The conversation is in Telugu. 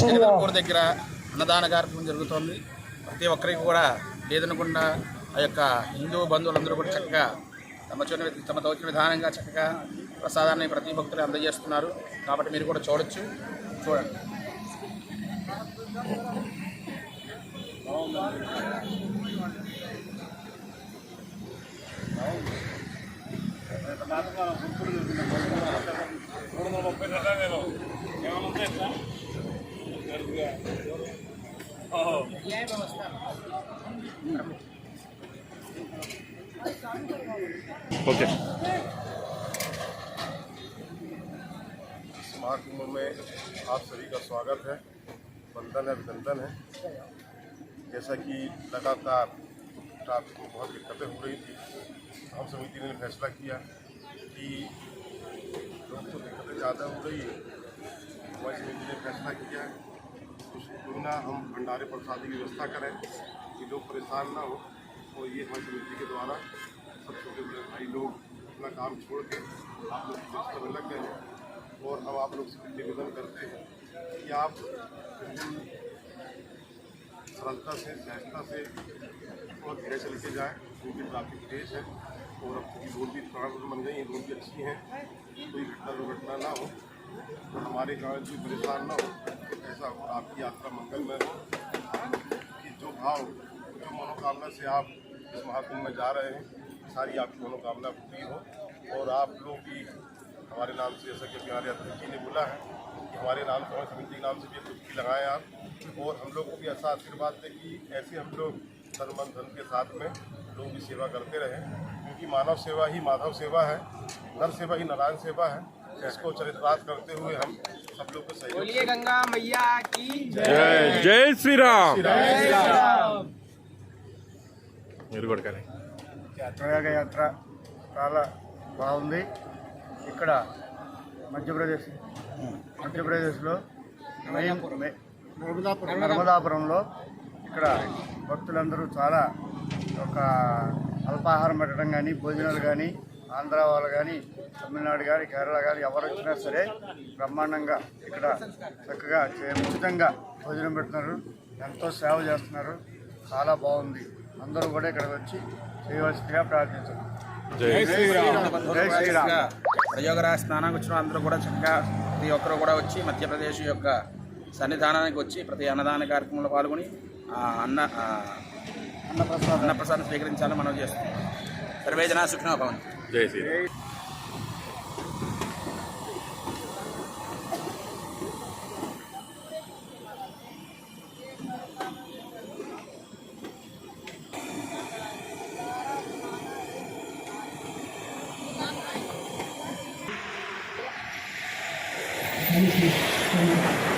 జగదల్పూర్ దగ్గర అన్నదాన కార్యక్రమం జరుగుతోంది. ప్రతి ఒక్కరికి కూడా లేదనకుండా ఆ యొక్క హిందూ బంధువులందరూ కూడా చక్కగా తమ చోన తమ తోచిన విధానంగా చక్కగా ప్రసాదాన్ని ప్రతి భక్తులు అందజేస్తున్నారు. కాబట్టి మీరు కూడా చూడొచ్చు. చూడండి. ఓకే इस महाकुंभ में आप सभी का स्वागत है। वंदन है अभिनंदन है। जैसा कि लगातार ट्रैफ़िक में बहुत दिक्कतें हो रही थी हम समिति ने फैसला किया कि लोग को दिक्कतें ज़्यादा हो रही है। हमारी समिति ने फैसला किया कुछ क्यों ना हम भंडारे प्रसादी की व्यवस्था करें, कि लोग परेशान ना हो, और ये हमारी समिति के द्वारा सब छोटे बड़े भाई लोग अपना काम छोड़ के आप लोग व्यवस्था में लग गए हैं, और हम आप लोग से निवेदन करते हैं कि आप सरलता से, सहजता से और धीरे चल के जाएँ क्योंकि ट्रैफ़िक तेज है, और अब की रोड भी प्राण बन गई हैं, रोड भी अच्छी हैं, कोई घटना दुर्घटना ना हो हमारे में कोई परेशान ना हो, ऐसा हो आपकी यात्रा मंगलमय हो। कि जो भाव, जो मनोकामना से आप इस महाकुंभ में जा रहे हैं, सारी आपकी मनोकामना पूरी हो। और आप लोग भी, हमारे नाम से जैसा कि बिहार यात्री जी ने बोला है, कि हमारे नाम हमारी समिति के नाम से भी डुबकी लगाएँ आप। और हम लोग को भी ऐसा आशीर्वाद दें कि ऐसे हम लोग तन मन धन के साथ में लोगों की सेवा करते रहें। क्योंकि मानव सेवा ही माधव सेवा है, नर सेवा ही नारायण सेवा है। इसको चरित्रार्थ करते हुए हम सब लोग को सहयोग बोलिए गंगा मैया की జై జై శ్రీరామ్ మీరు కూడా కానీ ప్రయాగ యాత్ర చాలా బాగుంది ఇక్కడ మధ్యప్రదేశ్ మధ్యప్రదేశ్లో మెయిన్ మె- నర్మదాపురంలో ఇక్కడ భక్తులందరూ చాలా ఒక అల్పాహారం పెట్టడం కానీ భోజనాలు కానీ ఆంధ్ర వాళ్ళు కానీ తమిళనాడు కానీ కేరళ కానీ ఎవరు వచ్చినా సరే బ్రహ్మాండంగా ఇక్కడ చక్కగా చే- ఉచితంగా భోజనం పెడుతున్నారు. ఎంతో సేవ చేస్తున్నారు. చాలా బాగుంది. అందరూ కూడా ఇక్కడికి వచ్చి చేయవలసిందిగా ప్రార్థించారు జై జై శ్రీరామ్. ప్రయోగరాజ స్నానానికి వచ్చిన అందరూ కూడా చక్కగా ప్రతి ఒక్కరు కూడా వచ్చి మధ్యప్రదేశ్ యొక్క సన్నిధానానికి వచ్చి ప్రతి అన్నదాన కార్యక్రమంలో పాల్గొని ఆ అన్న ఆ అన్నప్రసాదం. స్వీకరించాలని మనం చేస్తున్నాం. సర్వేజన సుఖినో భవంతు. 这是。对